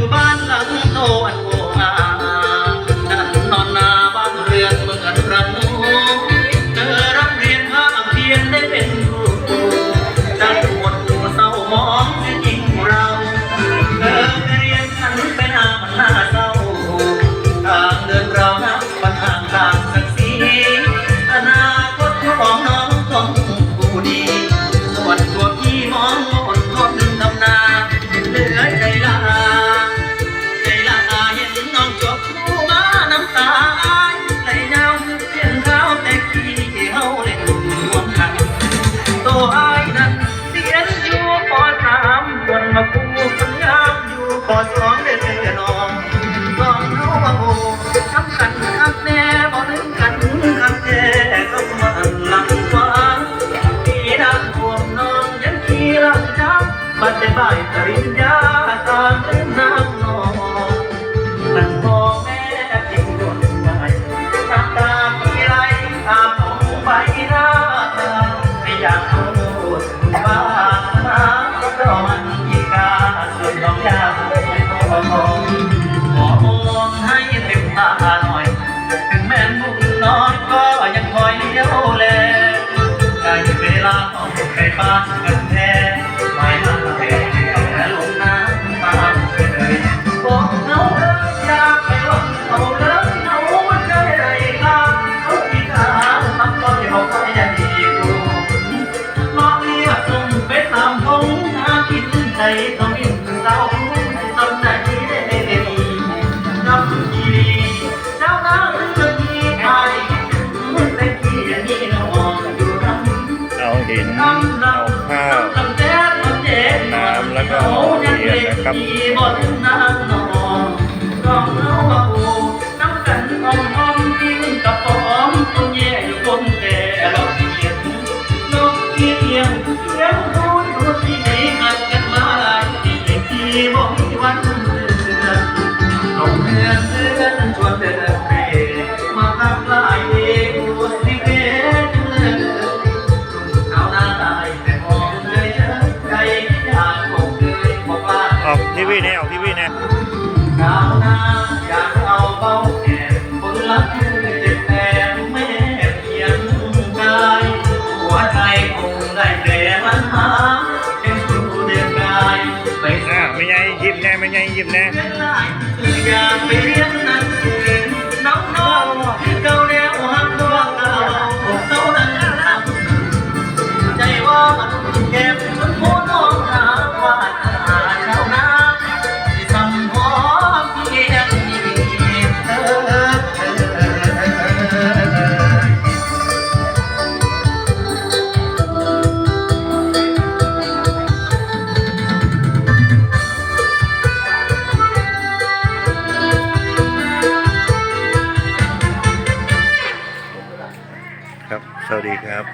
อยู่บ้านหลังโตอัน อยู่ปอสองเดือนน้องสองเฮาว่าโอ้ทำกันคักแน่บ่ถึงกันคักแน่ก็มาหลังฟ้าปีน้ำท่วมน้องยังขี้ลังจับบัดได้บ่ายปริญญา บ้านกันแท้ไม่มาแต่ลงน้ำตาเลยบอกเขาเอ้ยอยากไปวันเขาเลิกเขาใจไรครับเขาพิการทำตอนที่เขาไปยันดีกูมองเรียกส่งไปตามทงหากินใจต้องยิ้มเศร้า เอาข้าวน้ำแจ๊ดน้ำเจ็ดน้ำแล้วก็เอาเหรียญนะครับบนน้ำนองกองเราว่าโอ้น้ำกันอ้อมอ้อมทิ้งกระป๋อมต้นแย่อยู่บนแต่เราเกียดนกเอียงเสียงพูดพูดที่ไหนหัดกันมาหลายปีที่บ่มีวันเลือนลงเรือนเรือนชวนเดิน ทีวีเนี่ยออกทีวีเนี่ยดาวนาอยากเอาเบาแก่คนรักคือเจ็บแต่ไม่เพียงกายหัวใจคงได้แต่มันหาเป็นผู้เดียวกายไปอ่าสาไม่ใหญ่ยิ้มแน่ไม่ใหญ่ยิ้มแน่เรียนหลายคืออยากไปเรียนหนังสือน้องน้องเก่า สวัสดีครับ